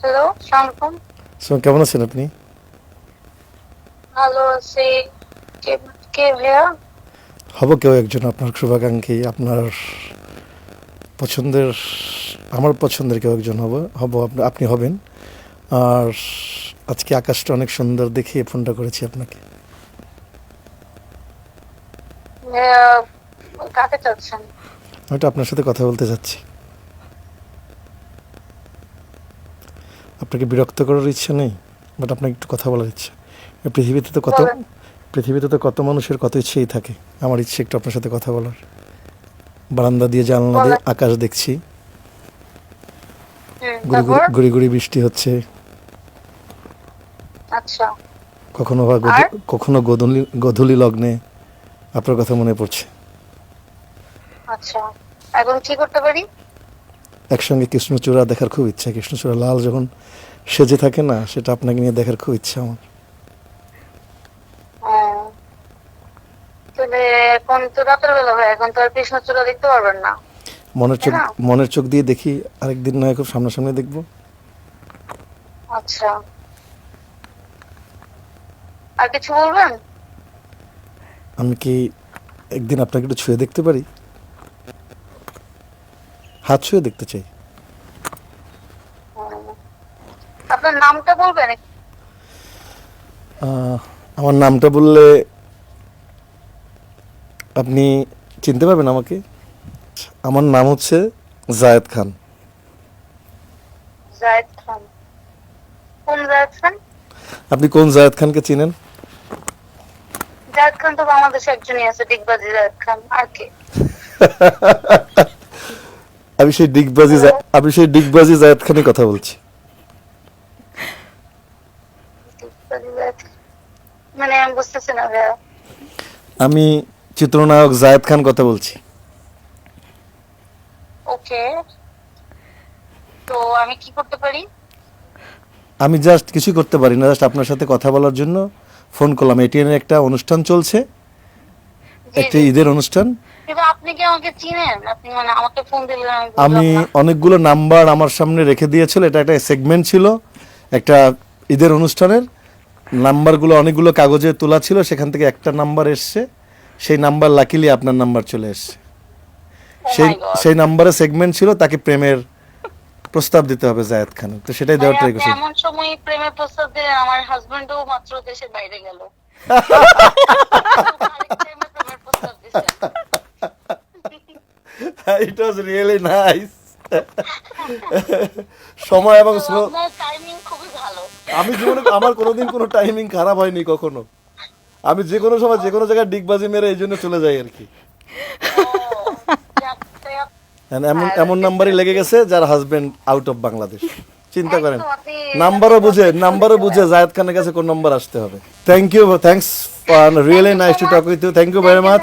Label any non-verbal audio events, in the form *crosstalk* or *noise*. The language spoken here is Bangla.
হ্যালো সালামালাইকুম সো কেমন আছেন আপনি? ভালো আছি। কে ভাইয়া? হব কেউ একজন আপনার শুভাকাঙ্ক্ষী আপনার পছন্দের আমার পছন্দের কেউ একজন হব হব আপনি- হবেন। আর আজকে আকাশটা অনেক সুন্দর দেখে ফোনটা করেছি আপনাকে। ভাইয়া কাকে চাচ্ছেন? হয়তো আপনার সাথে কথা বলতে যাচ্ছি আপনাকে বিরক্ত করার ইচ্ছা নেই? বাট আপনাকে একটু কথা বলার ইচ্ছা। পৃথিবীতে তো কত পৃথিবীতে তো কত মানুষের কত ইচ্ছেই থাকে। আমার ইচ্ছে একটু আপনার সাথে কথা বলার। বারান্দা দিয়ে জানলা দিয়ে আকাশ দেখছি। হুম, গুড়ি গুড়ি- বৃষ্টি হচ্ছে। আচ্ছা। কখনো বা কখনো গধূলি গধূলি লগ্নে আপনার কথা মনে পড়ছে। আচ্ছা। এখন কি করতে পারি? একসঙ্গে কৃষ্ণচূড়া দেখার খুব ইচ্ছা। কৃষ্ণচূড়া লাল যখন সেজে থাকে না সেটা আপনাকে নিয়ে দেখার খুব ইচ্ছা আমার। মনের চোখ মনের চোখ দিয়ে দেখি আরেকদিন নয় খুব সামনাসামনি দেখব। আচ্ছা। আর কিছু বলবেন? আমি কি একদিন আপনাকে একটু ছুঁয়ে দেখতে পারি? হাত ছুঁয়ে দেখতে চাই। আপনার নামটা বলবেন? আমার নামটা বললে আপনি চিনতে পারবেন আমাকে? আমার নাম হচ্ছে জায়েদ খান। জায়েদ খান। কোন জায়েদ খান? আপনি কোন জায়েদ খানকে চিনেন? জায়েদ খান তো বাংলাদেশে একজনই আছে ডিগবাজি জায়েদ খান। আর কে? *laughs* আমি সেই ডিগবাজি আমি সেই ডিগবাজি জায়েদ খানের কথা বলছি। মানে আমি বুঝতেছি না আমি চিত্রনায়ক জায়েদ খান কথা বলছি। ওকে। তো আমি কি করতে পারি? আমি জাস্ট কিছু করতে পারি না জাস্ট আপনার সাথে কথা বলার জন্য ফোন করলাম। এটিএন একটা অনুষ্ঠান চলছে। একটা ঈদের অনুষ্ঠান। কিন্তু আপনি কি আমাকে চিনেন? আপনি মানে আমাকে ফোন দিলেন আমি। অনেকগুলো নাম্বার আমার সামনে রেখে দিয়েছিল। এটা একটা সেগমেন্ট ছিল একটা ঈদের অনুষ্ঠানের। নাম্বারগুলো অনেকগুলো কাগজে তোলা ছিল সেখান থেকে একটা নাম্বার এসছে। সেই নাম্বার লাকিলি আপনার নাম্বার চলে এসছে। Oh সেই সেই নাম্বারে সেগমেন্ট ছিল তাকে প্রেমের প্রস্তাব দিতে হবে জায়েদ খান। তো সেটাই দেওয়ার ট্রাই করছি। এমন সময় প্রেমের প্রস্তাব দিলেন আমার হাজবেন্ডও মাত্র দেশের বাইরে গেল। *laughs* ইট ওয়াজ রিয়েলি নাইস সময় এবং স্লো আমি জীবনে আমার কোনোদিন কোনো টাইমিং খারাপ হয়নি কখনো। আমি যে কোনো সময় যে কোনো জায়গায় ডিগবাজি মেরে এই জন্য চলে যাই আর কি। এমন এমন নাম্বারই লেগে গেছে যার হাজবেন্ড আউট অফ বাংলাদেশ চিন্তা করেন। নাম্বারও বুঝে নাম্বারও বুঝে জায়েদ খানের কাছে কোন নাম্বার আসতে হবে। Thank you thanks really nice to talk with you thank you very much